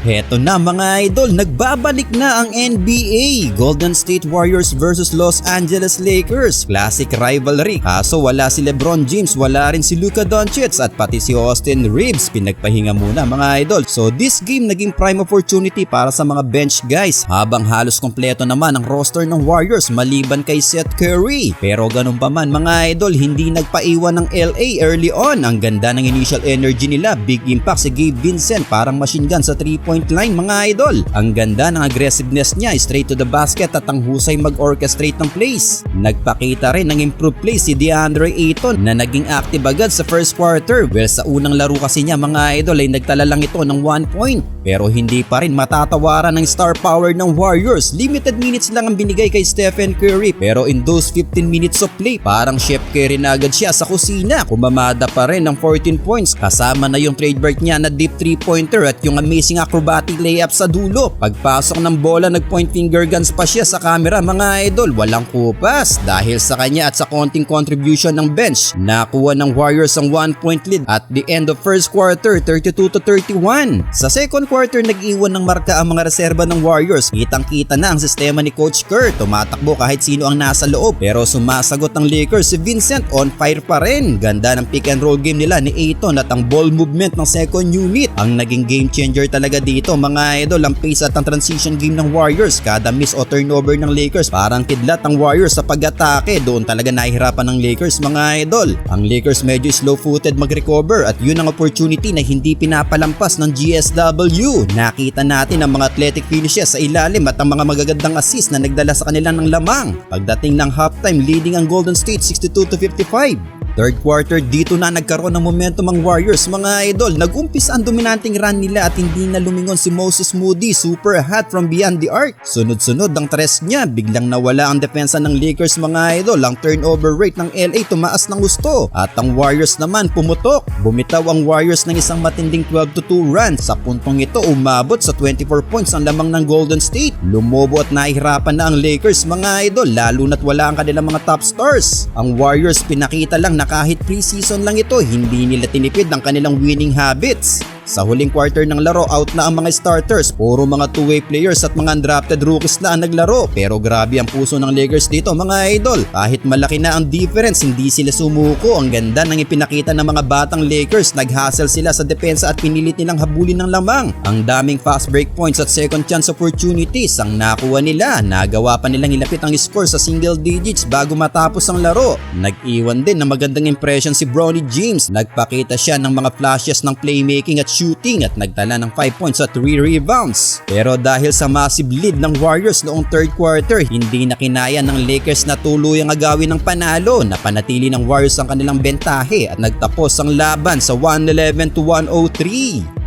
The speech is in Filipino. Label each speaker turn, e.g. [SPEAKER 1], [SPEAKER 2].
[SPEAKER 1] Heto na mga idol, nagbabalik na ang NBA. Golden State Warriors versus Los Angeles Lakers. Classic rivalry. Kaso wala si Lebron James, wala rin si Luka Doncic at pati si Austin Reeves. Pinagpahinga muna mga idol. So this game naging prime opportunity para sa mga bench guys. Habang halos kompleto naman ang roster ng Warriors maliban kay Seth Curry. Pero ganun pa man mga idol, hindi nagpaiwan ng LA early on. Ang ganda ng initial energy nila. Big impact si Gabe Vincent parang machine gun sa 3 point line mga idol. Ang ganda ng aggressiveness niya, straight to the basket at ang husay mag-orchestrate ng plays. Nagpakita rin ng improved play si DeAndre Ayton na naging active agad sa first quarter. Well sa unang laro kasi niya mga idol ay nagtala lang ito ng 1 point. Pero hindi pa rin matatawaran ng star power ng Warriors. Limited minutes lang ang binigay kay Stephen Curry pero in those 15 minutes of play parang Chef Curry na agad siya sa kusina. Kumamada pa rin ng 14 points kasama na yung trademark niya na deep 3-pointer at yung amazing acrobatic layup sa dulo. Pagpasok ng bola nag-point finger guns pa siya sa camera mga idol. Walang kupas dahil sa kanya at sa konting contribution ng bench. Nakuha ng Warriors ang 1 point lead at the end of first quarter 32 to 31. Sa second quarter nag-iwan ng marka ang mga reserba ng Warriors. Kitang kita na ang sistema ni Coach Kerr. Tumatakbo kahit sino ang nasa loob pero sumasagot ang Lakers si Vincent on fire pa rin. Ganda ng pick and roll game nila ni Ayton at ang ball movement ng second unit. Ang naging game changer talaga dito mga idol ang pace at ang transition game ng Warriors. Kada miss o turnover ng Lakers parang kidlat ang Warriors sa pag-atake. Doon talaga nahihirapan ng Lakers mga idol. Ang Lakers medyo slow-footed mag-recover at yun ang opportunity na hindi pinapalampas ng GSW. Nakita natin ang mga athletic finishes sa ilalim at ang mga magagandang assist na nagdala sa kanila ng lamang. Pagdating ng halftime, leading ang Golden State 62 to 55. Third quarter dito na nagkaroon ng momentum ang Warriors mga idol. Nag-umpisa ang dominanting run nila at hindi na lumingon si Moses Moody super hot from beyond the arc. Sunod-sunod ang tres niya, biglang nawala ang depensa ng Lakers mga idol. Ang turnover rate ng LA tumaas ng gusto at ang Warriors naman pumutok. Bumitaw ang Warriors ng isang matinding 12 to 2 run. Sa puntong ito umabot sa 24 points ang lamang ng Golden State. Lumobo at nahihirapan na ang Lakers mga idol lalo na't wala ang kanilang mga top stars. Ang Warriors pinakita lang na kahit preseason lang ito, hindi nila tinipid ang kanilang winning habits. Sa huling quarter ng laro, out na ang mga starters. Puro mga two-way players at mga undrafted rookies na ang naglaro. Pero grabe ang puso ng Lakers dito mga idol. Kahit malaki na ang difference, hindi sila sumuko. Ang ganda ng ipinakita ng mga batang Lakers. Nag-hustle sila sa depensa at pinilit nilang habulin ng lamang. Ang daming fast break points at second chance opportunities ang nakuha nila. Nagawa pa nilang ilapit ang score sa single digits bago matapos ang laro. Nag-iwan din ng magandang impression si Bronny James. Nagpakita siya ng mga flashes ng playmaking at shooting at nagtala ng 5 points at 3 rebounds. Pero dahil sa massive lead ng Warriors noong third quarter, hindi na kinaya ng Lakers na tuluyang agawin ng panalo. Napanatili ng Warriors ang kanilang bentahe at nagtapos ang laban sa 111 to 103.